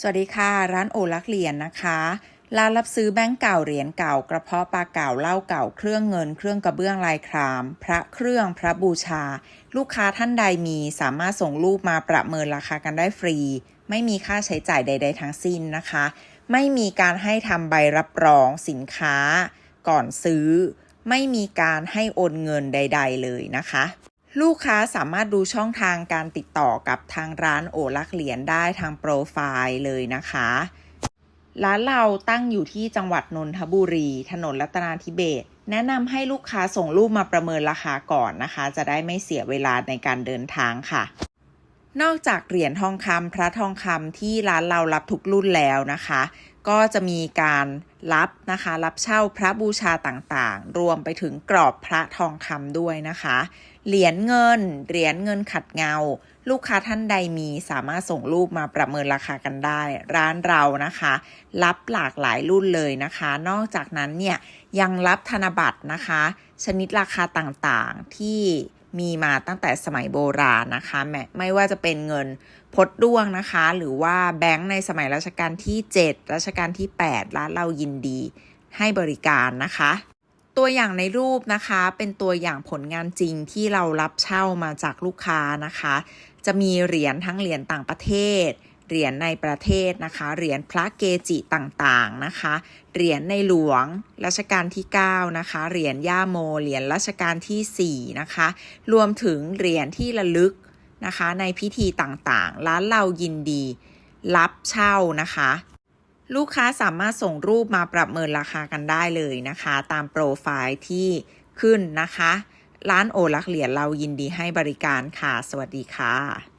สวัสดีค่ะ ร้านโอลักเหรียญนะคะร้านรับซื้อแบงก์เก่าเหรียญเก่ากระเพาะปลาเก่าเหล้าเก่าเครื่องเงิน เครื่องกระเบื้องลายคราม พระเครื่องพระบูชา ลูกค้าท่านใดมีสามารถส่งรูปมาประเมินราคากันได้ฟรี ไม่มีค่าใช้จ่ายใด ๆ ทั้งสิ้นนะคะ ไม่มีการให้ทำใบรับรองสินค้า ก่อนซื้อ ไม่มีการให้โอนเงินใด ๆ เลยนะคะ ลูกค้าสามารถดูช่องทางการติดต่อกับทางร้านโอลักเหรียญได้ทางโปรไฟล์เลยนะคะ ร้านเราตั้งอยู่ที่จังหวัดนนทบุรี ถนนรัตนาธิเบศแนะนำให้ลูกค้าส่งรูปมาประเมินราคาก่อนนะคะ จะได้ไม่เสียเวลาในการเดินทางค่ะ นอกจากเหรียญทองคำพระทองคำที่ร้านเรารับทุกรุ่นแล้วนะคะ ก็จะมีการรับนะคะ รับเช่าพระบูชาต่างๆ รวมไปถึงกรอบพระทองคำด้วยนะคะ เหรียญเงิน เหรียญเงินขัดเงา ลูกค้าท่านใดมีสามารถส่งรูปมาประเมินราคากันได้ ร้านเรานะคะ รับหลากหลายรุ่นเลยนะคะ นอกจากนั้นเนี่ยยังรับธนบัตรนะคะ ชนิดราคาต่างๆที่ มีมาตั้งแต่สมัยโบราณนะคะแม้ไม่ว่าจะเป็นเงินพดด้วงนะคะ หรือว่าแบงค์ในสมัยรัชกาลที่ 7 รัชกาลที่ 8 ร้านเรายินดีให้บริการนะคะ ตัวอย่างในรูปนะคะเป็นตัวอย่างผลงานจริงที่เรารับเช่ามาจากลูกค้านะคะ จะมีเหรียญทั้งเหรียญต่างประเทศ เหรียญในประเทศนะคะ เหรียญพระเกจิต่างๆนะคะ เหรียญในหลวงรัชกาลที่ 9 นะคะ เหรียญย่าโม เหรียญรัชกาลที่ 4 นะคะ รวมถึงเหรียญที่ระลึกนะคะ ในพิธีต่างๆ ร้านเรายินดี รับเช่านะคะ ลูกค้าสามารถส่งรูปมาประเมินราคากันได้เลยนะคะ ตามโปรไฟล์ที่ขึ้นนะคะ ร้านโอลักเหรียญเรายินดีให้บริการค่ะ สวัสดีค่ะ